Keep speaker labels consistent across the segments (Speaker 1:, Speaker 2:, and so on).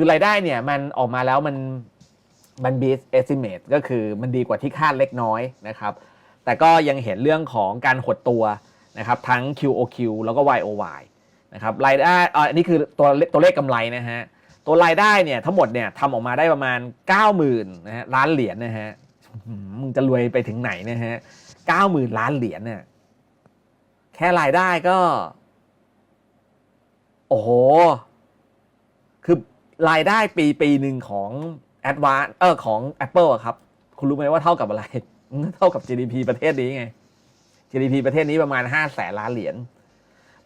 Speaker 1: คือรายได้เนี่ยมันออกมาแล้วมันมัน beat estimate ก็คือมันดีกว่าที่คาดเล็กน้อยนะครับ แต่ก็ยังเห็นเรื่องของการหดตัวนะครับทั้ง QOQ แล้วก็ YOY นะครับรายได้อ่าอันนี้คือตัวตัวเลขกำไรนะฮะ ตัวรายได้เนี่ยทั้งหมดเนี่ยทำออกมาได้ประมาณ 90,000นะฮะล้านเหรียญนะฮะหือมึงจะรวยไปถึงไหนนะฮะ90,000 ล้านเหรียญเนี่ยแค่รายได้ก็ โอ้โห รายได้ปีปีหนึ่งของ a d v a n c e เออของ Apple อะครับ คุณรู้ไหมว่าเท่ากับอะไร เท่ากับ GDP ประเทศนี้ไง GDP ประเทศนี้ประมาณ5แสนล้านเหรียญ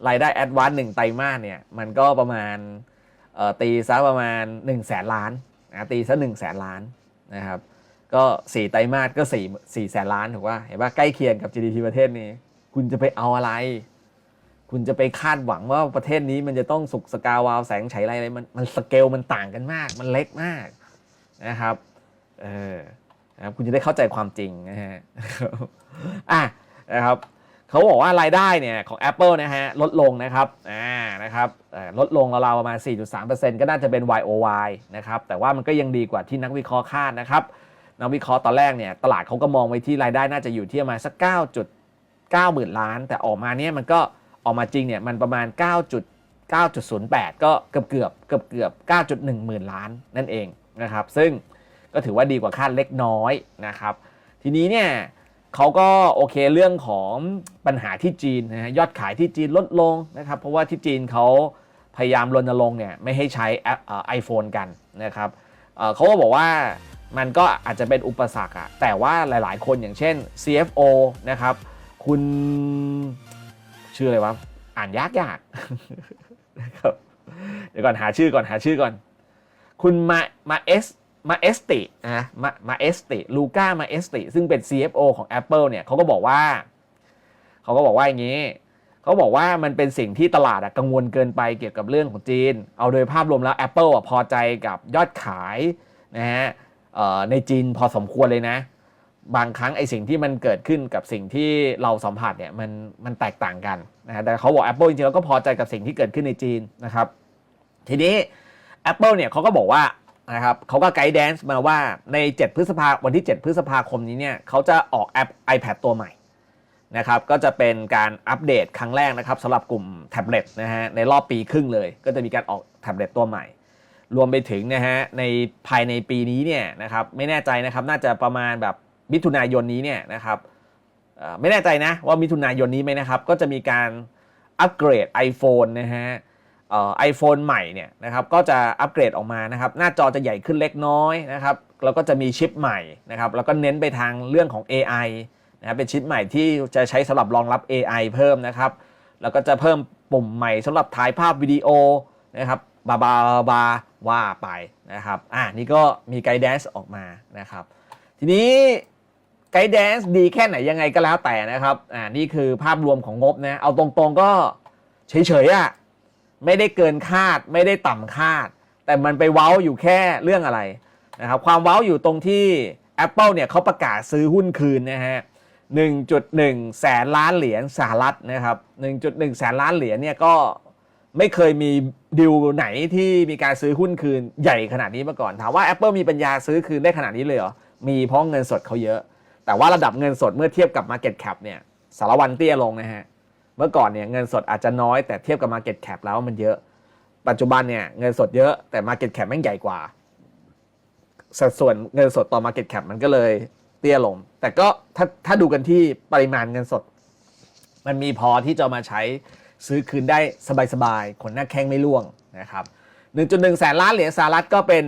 Speaker 1: รายได้ a d v a n c e หนึ่งไตรมาสเนี่ย มันก็ประมาณตีซะประมาณ1แสนล้านนะตีซะ1แสนล้านนะครับ ก็4ไตรมาสก็4 4แสนล้านถูกป่ะเห็นป่ะใกล้เคียงกับ GDP ประเทศนี้ คุณจะไปเอาอะไร คุณจะไปคาดหวังว่าประเทศนี้มันจะต้องสุกสกาวาวแสงไฉอะไรอะไรมันมันสเกลมันต่างกันมาก มันเล็กมากนะครับเออนะครับคุณจะได้เข้าใจความจริงนะฮะอะนะครับเขาบอกว่ารายได้เนี่ยของ Apple นะฮะลดลงนะครับอ่านะครับลดลงราวๆประมาณ 4.3%ก็น่าจะเป็น YOY นะครับแต่ว่ามันก็ยังดีกว่าที่นักวิเคราะห์คาดนะครับนักวิเคราะห์ตอนแรกเนี่ยตลาดเขาก็มองไว้ที่รายได้น่าจะอยู่ที่ประมาณสัก 9.9 หมื่นล้าน แต่ออกมาเนี่ยมันก็ ออกมาจริงเนี่ยมันประมาณ 9.9.08 ก็เกือบเกือบเกือบเกือบ9.1 หมื่นล้านนั่นเองนะครับ ซึ่งก็ถือว่าดีกว่าคาดเล็กน้อยนะครับ ทีนี้เนี่ยเขาก็โอเคเรื่องของปัญหาที่จีนนะฮะยอดขายที่จีนลดลงนะครับ เพราะว่าที่จีนเขาพยายามรณรงค์เนี่ยไม่ให้ใช้แอปไอโฟนกันนะครับเอ่อเขาก็บอกว่ามันก็อาจจะเป็นอุปสรรคอะแต่ว่าหลายๆ คนอย่างเช่น CFO นะครับ คุณ ชื่ออะไรวะ อ่านยากยากนะครับเดี๋ยวก่อนหาชื่อก่อนหาชื่อก่อน คุณมามาเอสมาเอสตินะมามาเอสติลูก้ามาเอสติซึ่งเป็น CFO ของ Apple เนี่ยเขาก็บอกว่าเขาก็บอกว่าอย่างนี้เขาบอกว่ามันเป็นสิ่งที่ตลาดกังวลเกินไปเกี่ยวกับเรื่องของจีน เอาโดยภาพรวมแล้ว Apple อะพอใจกับยอดขายนะฮะในจีนพอสมควรเลยนะ บางครั้งไอสิ่งที่มันเกิดขึ้นกับสิ่งที่เราสัมผัสเนี่ยมันมันแตกต่างกันนะฮะแต่เขาบอก Apple จริงๆแล้วก็พอใจกับสิ่งที่เกิดขึ้นในจีนนะครับ ทีนี้ Apple เนี่ยเขาก็บอกว่านะครับเขาก็ไกด์แดนซ์มาว่าใน 7 พฤษภาวันที่ 7 พฤษภาคมนี้เนี่ยเขาจะออกแอป iPad ตัวใหม่นะครับก็จะเป็นการอัปเดตครั้งแรกนะครับสำหรับกลุ่มแท็บเล็ตนะฮะในรอบปีครึ่งเลย ก็จะมีการออกแท็บเล็ตตัวใหม่ รวมไปถึงนะฮะในภายในปีนี้เนี่ยนะครับไม่แน่ใจนะครับน่าจะประมาณแบบ มิถุนายนนี้เนี่ยนะครับไม่แน่ใจนะว่ามิถุนายนนี้ไหมนะครับ ก็จะมีการอัปเกรด iPhone นะฮะไอโฟนใหม่เนี่ยนะครับก็จะอัปเกรดออกมานะครับหน้าจอจะใหญ่ขึ้นเล็กน้อยนะครับแล้วก็จะมีชิปใหม่นะครับแล้วก็เน้นไปทางเรื่องของ AI นะครับเป็นชิปใหม่ที่จะใช้สำหรับรองรับ AI เพิ่มนะครับแล้วก็จะเพิ่มปุ่มใหม่สำหรับถ่ายภาพวิดีโอนะครับบาบาบาว่าไปนะครับอ่านี่ก็มีไกด์แดนซ์ออกมานะครับทีนี้ ไกด์แดนซ์ดีแค่ไหนยังไงก็แล้วแต่นะครับ อ่า นี่คือภาพรวมของงบนะ เอาตรงๆก็เฉยๆอะ ไม่ได้เกินคาด ไม่ได้ต่ำคาด แต่มันไปเว้าอยู่แค่เรื่องอะไรนะครับ ความเว้าอยู่ตรงที่ Apple เนี่ยเขาประกาศซื้อหุ้นคืนนะฮะ 1.1 แสนล้านเหรียญสหรัฐนะครับ 1.1 แสนล้านเหรียญเนี่ยก็ไม่เคยมีดิวไหนที่มีการซื้อหุ้นคืนใหญ่ขนาดนี้มาก่อน ถามว่า Apple มีปัญญาซื้อคืนได้ขนาดนี้เลยเหรอ มีเพราะเงินสดเขาเยอะ แต่ว่าระดับเงินสดเมื่อเทียบกับ Market Cap เนี่ยสารวันเตี้ยลงนะฮะ เมื่อก่อนเนี่ยเงินสดอาจจะน้อยแต่เทียบกับ Market Cap แล้วมันเยอะ ปัจจุบันเนี่ยเงินสดเยอะแต่ Market Cap แม่งใหญ่กว่า สัดส่วนเงินสดต่อ Market Cap มันก็เลยเตี้ยลง แต่ก็ถ้าถ้าดูกันที่ปริมาณเงินสด มันมีพอที่จะมาใช้ซื้อคืนได้สบายๆคนหน้าแข้งไม่ร่วงนะครับ 1.1 แสนล้านเหรียญสหรัฐก็เป็น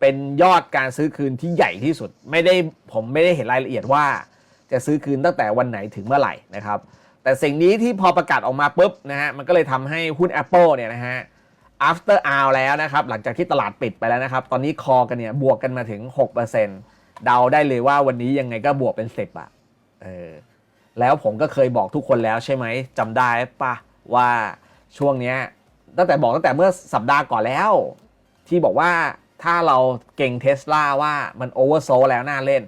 Speaker 1: เป็นยอดการซื้อคืนที่ใหญ่ที่สุด ไม่ได้ผมไม่ได้เห็นรายละเอียดว่า จะซื้อคืนตั้งแต่วันไหนถึงเมื่อไหร่นะครับ แต่สิ่งนี้ที่พอประกาศออกมาปุ๊บนะฮะมันก็เลยทำให้หุ้น Apple เนี่ยนะฮะ after hour แล้วนะครับ หลังจากที่ตลาดปิดไปแล้วนะครับ ตอนนี้คอกันเนี่ยบวกกันมาถึง 6%เดาได้เลยว่าวันนี้ยังไงก็บวกเป็น10อะเออแล้วผมก็เคยบอกทุกคนแล้วใช่ไหมจำได้ปะว่าช่วงเนี้ยตั้งแต่บอกตั้งแต่เมื่อสัปดาห์ก่อนแล้ว ที่บอกว่า ถ้าเราเก่งเทสลาว่ามันโอเวอร์โซแล้วน่าเล่น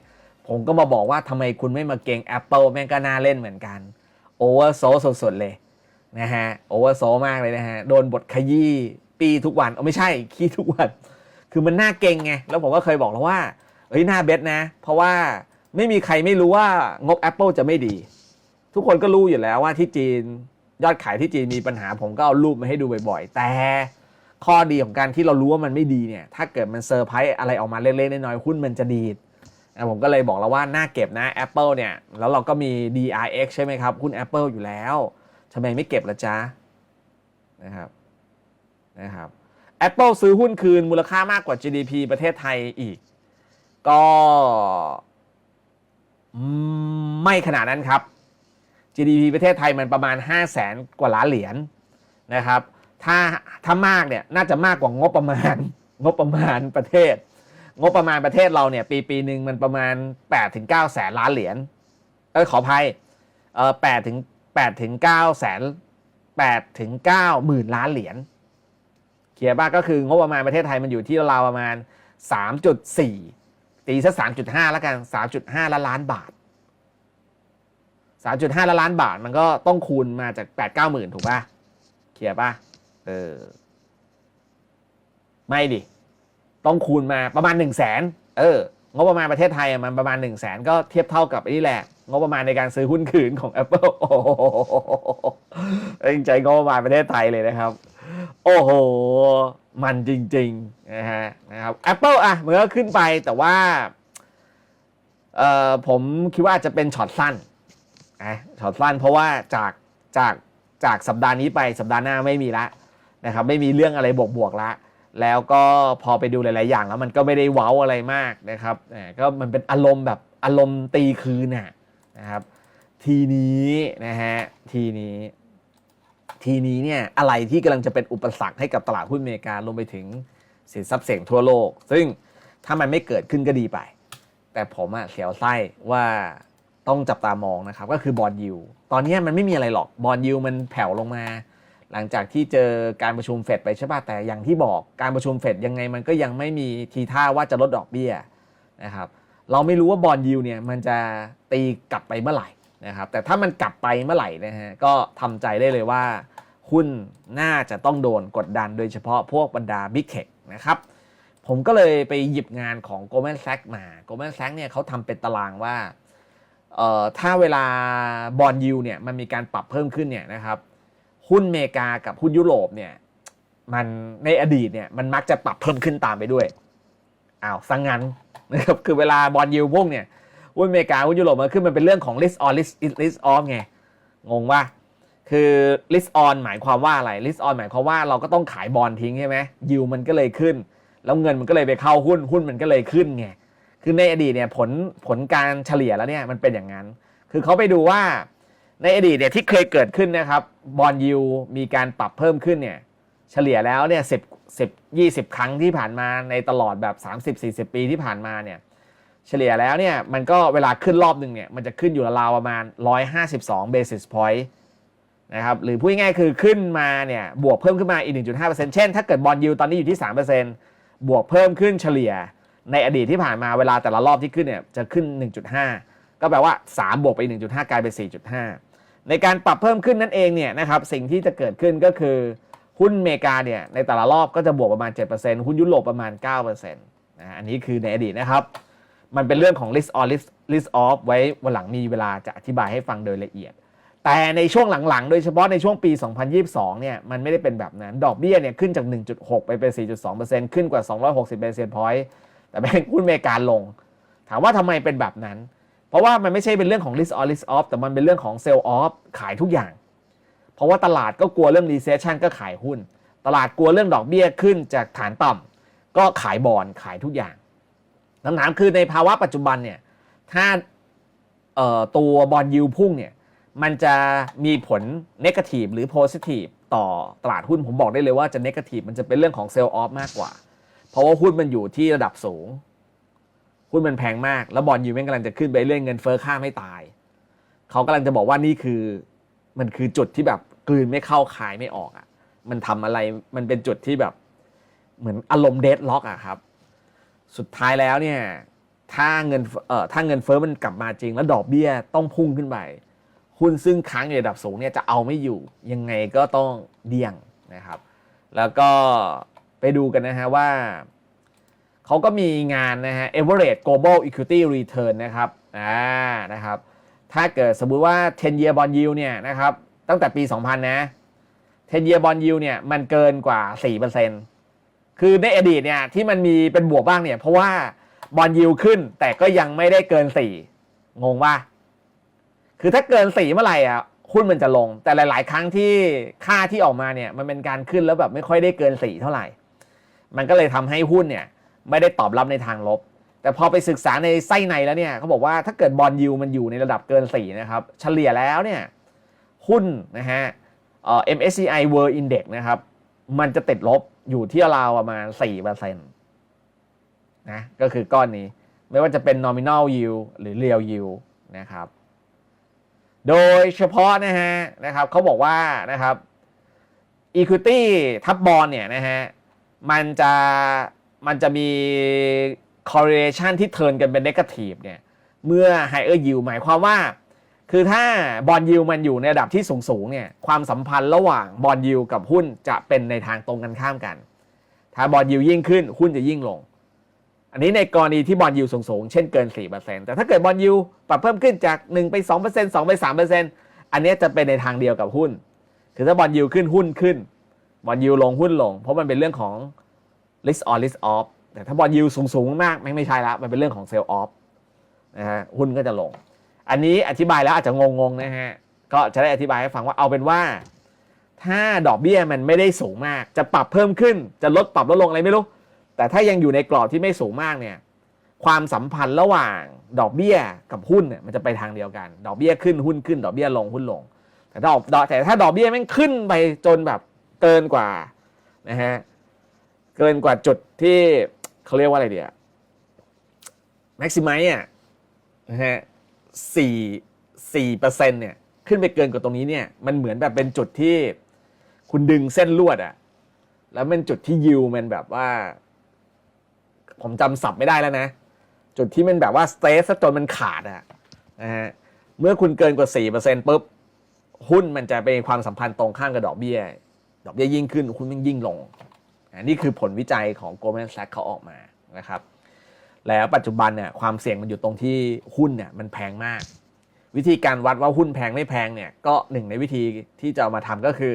Speaker 1: ผมก็มาบอกว่าทำไมคุณไม่มาเก่ง Apple แม่งก็น่าเล่นเหมือนกันโอเวอร์โซสุดๆเลยนะฮะโอเวอร์โซมากเลยนะฮะ โดนบทขยี้ปีทุกวันเอาไม่ใช่ขี้ทุกวัน คือมันน่าเก่งไง แล้วผมก็เคยบอกแล้วว่าเฮ้ยน่าเบสนะ เพราะว่าไม่มีใครไม่รู้ว่างบ Apple จะไม่ดี ทุกคนก็รู้อยู่แล้วว่าที่จีนยอดขายที่จีนมีปัญหาผมก็เอารูปมาให้ดูบ่อยๆ แต่ ข้อดีของการที่เรารู้ว่ามันไม่ดีเนี่ย ถ้าเกิดมันเซอร์ไพรส์อะไรออกมาเล็กๆน้อยๆหุ้นมันจะดีดผมก็เลยบอกแล้วว่าน่าเก็บนะ Apple เนี่ย แล้วเราก็มี DRX ใช่ไหมครับหุ้น Apple อยู่แล้วทำไมไม่เก็บละจ๊ะนะครับนะครับ Apple ซื้อหุ้นคืนมูลค่ามากกว่า GDP ประเทศไทยอีก ก็ไม่ขนาดนั้นครับ GDP ประเทศไทยมันประมาณ 5 0 0แสนกว่าล้านเหรียญนะครับ ถ้าถ้ามากเนี่ยน่าจะมากกว่างบประมาณ งบประมาณประเทศ งบประมาณประเทศเราเนี่ย ปีปีหนึ่งมันประมาณ8ถึง9แสนล้านเหรียญเออขออภัยเออ8ถึง8ถึง9แสน8ถึง9หมื่นล้านเหรียญเขียนบ้าก็คืองบประมาณประเทศไทยมันอยู่ที่ราวประมาณ 3.4 ตีซะ3.5 แล้วกัน 3.5 ล้านล้านบาท 3.5 ล้านล้านบาทมันก็ต้องคูณมาจาก 8 9 หมื่นถูกป่ะเคลียร์ป่ะ เออ ไม่ดิ ต้องคูณมาประมาณ1 0 0 0 0แสนเอองบประมาณประเทศไทยอะมันประมาณ1 0 0 0 0แสนก็เทียบเท่ากับไอ้นี่แหละ งบประมาณในการซื้อหุ้นคืนของ Apple โอ้โหเอ้ยใจงบประมาณประเทศไทยเลยนะครับ โอ้โห มันจริงๆนะฮะนะครับ Apple อะมันก็ขึ้นไปแต่ว่าเอ่อผมคิดว่าอาจจะเป็นช็อตสั้นนะช็อตสั้นเพราะว่าจากจากจากสัปดาห์นี้ไปสัปดาห์หน้าไม่มีละ นะครับไม่มีเรื่องอะไรบวกบวกละ แล้วก็พอไปดูหลาย ๆ อย่างแล้วมันก็ไม่ได้เว้าอะไรมากนะครับก็มันเป็นอารมณ์แบบอารมณ์ตีคืนน่ะนะครับทีนี้นะฮะทีนี้ ทีนี้เนี่ยอะไรที่กำลังจะเป็นอุปสรรคให้กับตลาดหุ้นอเมริการวมไปถึงสินทรัพย์เสี่ยงทั่วโลก ซึ่งถ้ามันไม่เกิดขึ้นก็ดีไป แต่ผมอะเสียวไส้ว่าต้องจับตามองนะครับ ก็คือบอลยูตอนนี้มันไม่มีอะไรหรอกบอลยูมันแผ่วลงมา หลังจากที่เจอการประชุมเฟดไปใช่ป่ะแต่อย่างที่บอกการประชุมเฟดยังไงมันก็ยังไม่มีทีท่าว่าจะลดดอกเบี้ยนะครับเราไม่รู้ว่าบอลยูเนี่ยมันจะตีกลับไปเมื่อไหร่นะครับแต่ถ้ามันกลับไปเมื่อไหร่นะฮะก็ทำใจได้เลยว่าหุ้นน่าจะต้องโดนกดดันโดยเฉพาะพวกบรรดา Big Tech นะครับผมก็เลยไปหยิบงานของ Goldman Sachs มา Goldman Sachs เนี่ยเขาทำเป็นตารางว่าเอ่อถ้าเวลาบอลยูเนี่ยมันมีการปรับเพิ่มขึ้นเนี่ยนะครับ หุ้นอเมริกากับหุ้นยุโรปเนี่ยมันในอดีตเนี่ยมันมักจะปรับเพิ่มขึ้นตามไปด้วยอ้าวสังงันนะครับคือเวลาบอลยูพุ่งเนี่ยหุ้นอเมริกาหุ้นยุโรปมันขึ้นมันเป็นเรื่องของ list on list list off ไงงงว่าคือ list on หมายความว่าอะไร list on หมายความว่าเราก็ต้องขายบอลทิ้งใช่ไหมยิวมันก็เลยขึ้น แล้วเงินมันก็เลยไปเข้าหุ้นหุ้นมันก็เลยขึ้นไงคือในอดีตเนี่ยผลผลการเฉลี่ยแล้วเนี่ยมันเป็นอย่างนั้น คือเขาไปดูว่า ในอดีตเนี่ยที่เคยเกิดขึ้นนะครับบอลยูมีการปรับเพิ่มขึ้นเนี่ยเฉลี่ยแล้วเนี่ยสิบสิบยี่สิบครั้งที่ผ่านมาในตลอดแบบ30-40ปีที่ผ่านมาเนี่ยเฉลี่ยแล้วเนี่ยมันก็เวลาขึ้นรอบหนึ่งเนี่ยมันจะขึ้นอยู่ราวประมาณ 152 basis point นะครับหรือพูดง่ายๆคือขึ้นมาเนี่ยบวกเพิ่มขึ้นมาอีก 1.5%เช่น ถ้าเกิดบอลยูตอนนี้อยู่ที่ 3%บวกเพิ่มขึ้นเฉลี่ยในอดีตที่ผ่านมาเวลาแต่ละรอบที่ขึ้นเนี่ยจะขึ้น 1.5 ก็แปลว่า 3 บวกไป 1.5 กลายเป็น 4.5 ในการปรับเพิ่มขึ้นนั่นเองเนี่ยนะครับสิ่งที่จะเกิดขึ้นก็คือ หุ้นอเมริกาเนี่ยในแต่ละรอบก็จะบวกประมาณ 7%หุ้นยุโรปประมาณ 9%นะอันนี้คือในอดีตนะครับ มันเป็นเรื่องของ list on list list off ไว้วันหลังมีเวลาจะอธิบายให้ฟังโดยละเอียด แต่ในช่วงหลังๆ โดยเฉพาะในช่วงปี 2022 เนี่ยมันไม่ได้เป็นแบบนั้น ดอกเบี้ยเนี่ยขึ้นจาก 1.6 ไปเป็น 4.2%ขึ้นกว่า 260 basis point แต่แบงก์หุ้นอเมริกาลง ถามว่าทำไมเป็นแบบนั้น เพราะว่ามันไม่ใช่เป็นเรื่องของ list on list off แต่มันเป็นเรื่องของ sell off ขายทุกอย่าง เพราะว่าตลาดก็กลัวเรื่อง recession ก็ขายหุ้น ตลาดกลัวเรื่องดอกเบี้ยขึ้นจากฐานต่ำก็ขายบอลขายทุกอย่างคำถามคือในภาวะปัจจุบันเนี่ยถ้าตัวบอลยูพุ่งเนี่ยมันจะมีผล negative หรือ positive ต่อตลาดหุ้นผมบอกได้เลยว่าจะ negative มันจะเป็นเรื่องของ sell off มากกว่า เพราะว่าหุ้นมันอยู่ที่ระดับสูง หุ้นมันแพงมาก แล้วบอลยูแม่งกำลังจะขึ้นไปเรื่อยเงินเฟ้อค่าไม่ตาย เขากำลังจะบอกว่านี่คือมันคือจุดที่แบบกลืนไม่เข้าคายไม่ออกอะ่ะ มันทำอะไรมันเป็นจุดที่แบบ เหมือนอารมณ์เดดล็อกอะครับ สุดท้ายแล้วเนี่ยถ้าเงินเอ่อถ้าเงินเฟ้อมันกลับมาจริง แล้วดอกเบี้ยต้องพุ่งขึ้นไปหุ้นซึ่งค้างอยู่ระดับสูงเนี่ยจะเอาไม่อยู่ยังไงก็ต้องเดี่ยงนะครับ แล้วก็ไปดูกันนะฮะว่า เขาก็มีงานนะฮะ Average Global Equity Return นะครับอ่านะครับ ถ้าเกิดสมมุติว่า 10 year bond yield เนี่ยนะครับ ตั้งแต่ปี 2000 นะ 10 year bond yield เนี่ยมันเกินกว่า 4%คือในอดีตเนี่ยที่มันมีเป็นบวกบ้างเนี่ย เพราะว่าบอลยิวขึ้นแต่ก็ยังไม่ได้เกิน 4 งงว่า คือถ้าเกิน 4 เมื่อไหร่อะหุ้นมันจะลง แต่หลาย ๆ ครั้งที่ค่าที่ออกมาเนี่ยมันเป็นการขึ้นแล้วแบบไม่ค่อยได้เกิน 4 เท่าไหร่ มันก็เลยทำให้หุ้นเนี่ย ไม่ได้ตอบรับในทางลบ แต่พอไปศึกษาในไส้ในแล้วเนี่ยเขาบอกว่าถ้าเกิดบอลยูมันอยู่ในระดับเกิน 4 นะครับ เฉลี่ยแล้วเนี่ยหุ้นนะฮะเอ่อ MSCI World Index นะครับ มันจะติดลบอยู่ที่ราวประมาณ4%นะก็คือก้อนนี้ไม่ว่าจะเป็น nominal yield หรือ real yield นะครับ โดยเฉพาะนะฮะนะครับเขาบอกว่านะครับ equity ทับบอลเนี่ยนะฮะมันจะ มันจะมี correlation ที่เทินกันเป็น negative เนี่ยเมื่อ higher yield หมายความว่า คือถ้าบอลยิวมันอยู่ในระดับที่สูงๆเนี่ยความสัมพันธ์ระหว่างบอลยิวกับหุ้นจะเป็นในทางตรงกันข้ามกัน ถ้าบอลยิวยิ่งขึ้นหุ้นจะยิ่งลง อันนี้ในกรณีที่บอลยิวสูงๆ เช่นเกิน 4%แต่ถ้าเกิดบอลยิวปรับเพิ่มขึ้นจาก 1 ไป 2% 2 ไป 3%อันนี้จะเป็นในทางเดียวกับหุ้น คือถ้าบอลยิวขึ้นหุ้นขึ้น บอลยิวลงหุ้นลง เพราะมันเป็นเรื่องของ risk on risk off แต่ถ้าบอลยิวสูงๆมากไม่ไม่ใช่ละมันเป็นเรื่องของ sell off นะฮะหุ้นก็จะลง อันนี้อธิบายแล้วอาจจะงงๆนะฮะก็จะได้อธิบายให้ฟังว่าเอาเป็นว่า ถ้าดอกเบี้ยมันไม่ได้สูงมาก จะปรับเพิ่มขึ้นจะลดปรับลดลงอะไรไม่รู้ แต่ถ้ายังอยู่ในกรอบที่ไม่สูงมากเนี่ยความสัมพันธ์ระหว่างดอกเบี้ยกับหุ้นเนี่ยมันจะไปทางเดียวกัน ดอกเบี้ยขึ้นหุ้นขึ้น ดอกเบี้ยลงหุ้นลง แต่ถ้าดอกแต่ถ้าดอกเบี้ยแม่งขึ้นไปจนแบบเกินกว่านะฮะ เกินกว่าจุดที่เขาเรียกว่าอะไรเดียแม็กซิมัยอะนะฮะสี่สี่เปอร์เซ็นเนี่ยขึ้นไปเกินกว่าตรงนี้เนี่ยมันเหมือนแบบเป็นจุดที่คุณดึงเส้นลวดอะแล้วเป็นจุดที่ยิวมันแบบว่า ผมจำศัพท์ไม่ได้แล้วนะ จุดที่มันแบบว่าสเตสจนมันขาดอะนะฮะเมื่อคุณเกินกว่าสี่เปอร์เซ็นปุ๊บหุ้นมันจะเป็นความสัมพันธ์ตรงข้ามกับดอกเบี้ย ดอกเบี้ยยิ่งขึ้นหุ้นมันยิ่งลง นนี้คือผลวิจัยของ Goldman Sachs เขาออกมานะครับ แล้วปัจจุบันเนี่ยความเสี่ยงมันอยู่ตรงที่หุ้นเนี่ยมันแพงมาก วิธีการวัดว่าหุ้นแพงไม่แพงเนี่ยก็หนึ่งในวิธีที่จะเอามาทำก็คือ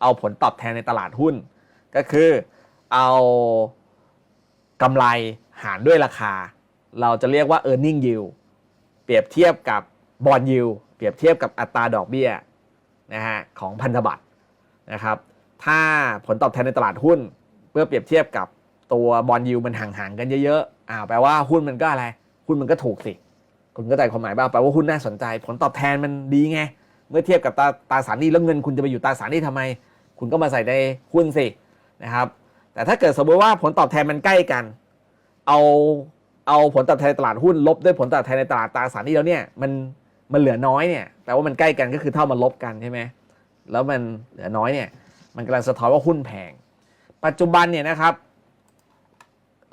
Speaker 1: เอาผลตอบแทนในตลาดหุ้น ก็คือเอากำไรหารด้วยราคา เราจะเรียกว่า e a r n i n g yield เปรียบเทียบกับบอลยิวเปรียบเทียบกับอัตราดอกเบี้ยนะฮะของพันธบัตรนะครับ ถ้าผลตอบแทนในตลาดหุ้น เพื่อเปรียบเทียบกับตัวบอลยิวมันห่างๆกันเยอะๆอ้าวแปลว่าหุ้นมันก็อะไร หุ้นมันก็ถูกสิ คุณก็ใจความหมายบ้างแปลว่าหุ้นน่าสนใจ ผลตอบแทนมันดีไง เมื่อเทียบกับตาตาสารนี้แล้วเงินคุณจะไปอยู่ตาสารนี้ทำไม คุณก็มาใส่ในหุ้นสินะครับ แต่ถ้าเกิดสมมติว่าผลตอบแทนมันใกล้กัน เอาเอาผลตอบแทนตลาดหุ้นลบด้วยผลตอบแทนในตลาดตราสารนี้แล้วเนี่ยมันมันเหลือน้อยเนี่ยแปลว่ามันใกล้กันก็คือเท่ามันลบกันใช่ไหมแล้วมันเหลือน้อยเนี่ยมันกำลังสะท้อนว่าหุ้นแพง ปัจจุบันเนี่ยนะครับ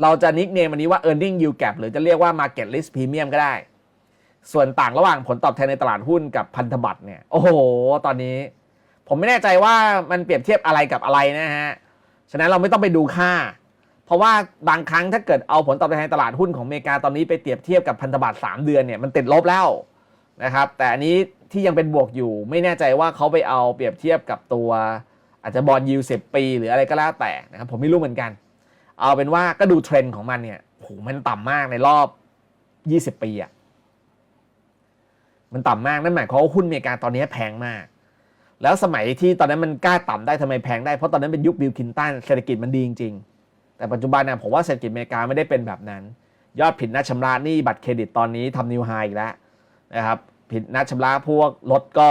Speaker 1: เราจะนิกเนมอันนี้ว่า earning yield gap หรือจะเรียกว่า market risk premium ก็ได้ ส่วนต่างระหว่างผลตอบแทนในตลาดหุ้นกับพันธบัตรเนี่ย โอ้โห ตอนนี้ ผมไม่แน่ใจว่ามันเปรียบเทียบอะไรกับอะไรนะฮะ ฉะนั้นเราไม่ต้องไปดูค่า เพราะว่าบางครั้งถ้าเกิดเอาผลตอบแทนในตลาดหุ้นของอเมริกาตอนนี้ไปเปรียบเทียบกับพันธบัตร3เดือนเนี่ยมันติดลบแล้วนะครับ แต่อันนี้ที่ยังเป็นบวกอยู่ ไม่แน่ใจว่าเขาไปเอาเปรียบเทียบกับตัว อาจจะบอลยูสิบปี หรืออะไรก็แล้วแต่นะครับผมไม่รู้เหมือนกัน เอาเป็นว่าก็ดูเทรนด์ของมันเนี่ยโหมันต่ำมากในรอบ 20 ปีอะมันต่ำมากนั่นหมายความว่าหุ้นอเมริกาตอนนี้แพงมาก แล้วสมัยที่ตอนนั้นมันกล้าต่ำได้ทำไมแพงได้เพราะตอนนั้นเป็นยุคบิลคินตันเศรษฐกิจมันดีจริงๆ แต่ปัจจุบันเนี่ยผมว่าเศรษฐกิจอเมริกาไม่ได้เป็นแบบนั้น ยอดผิดนัดชำระหนี้บัตรเครดิตตอนนี้ทำนิวไฮอีกแล้วนะครับผิดนัดชำระพวกรถก็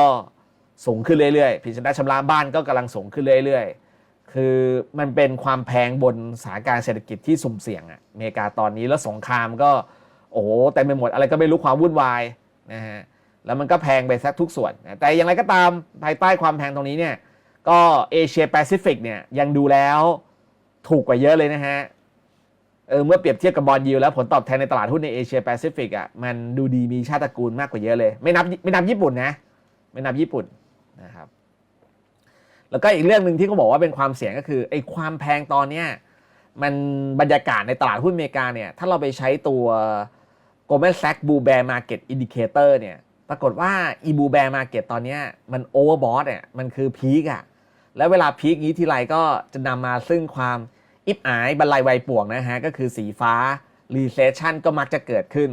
Speaker 1: สูงขึ้นเรื่อยๆ ผิดนัดชำระบ้านก็กำลังสูงขึ้นเรื่อยๆ คือมันเป็นความแพงบนสถานการณ์เศรษฐกิจที่สุ่มเสี่ยงอะอเมริกาตอนนี้แล้วสงครามก็โอ้โหเต็มไปหมดอะไรก็ไม่รู้ความวุ่นวายนะฮะแล้วมันก็แพงไปแทบทุกส่วน แต่อย่างไรก็ตามภายใต้ความแพงตรงนี้เนี่ยก็เอเชียแปซิฟิกเนี่ยยังดูแล้วถูกกว่าเยอะเลยนะฮะเออเมื่อเปรียบเทียบกับบอลยิวแล้วผลตอบแทนในตลาดหุ้นในเอเชียแปซิฟิกอะมันดูดีมีชาติตระกูลมากกว่าเยอะเลย ไม่นับไม่นับญี่ปุ่นนะ ไม่นับญี่ปุ่น นะครับ แล้วก็อีกเรื่องหนึ่งที่เขาบอกว่าเป็นความเสี่ยงก็คือไอ้ความแพงตอนเนี้ยมันบรรยากาศในตลาดหุ้นอเมริกาเนี่ย ถ้าเราไปใช้ตัว Goldman Sachs Bull Bear Market Indicator เนี่ย ปรากฏว่า e Bull Bear Market ตอนเนี้ยมัน overbought เนี่ย มันคือพีกอะแล้วเวลาพีกนี้ทีไรก็จะนำมาซึ่งความอิบอายบรรลัยไวยป่วงนะฮะ ก็คือสีฟ้า recession ก็มักจะเกิดขึ้น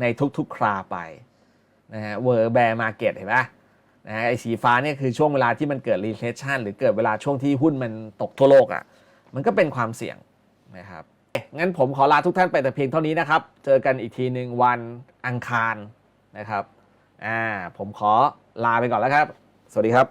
Speaker 1: ในทุกๆ คราไปนะฮะ World Bear Market เห็นปะ นะไอ้สีฟ้าเนี่ยคือช่วงเวลาที่มันเกิด recession หรือเกิดเวลาช่วงที่หุ้นมันตกทั่วโลกอะ่ะมันก็เป็นความเสี่ยงนะครับงั้นผมขอลาทุกท่านไปแต่เพียงเท่านี้นะครับ เจอกันอีกทีหนึ่งวันอังคารนะครับอ่าผมขอลาไปก่อนแล้วครับ สวัสดีครับ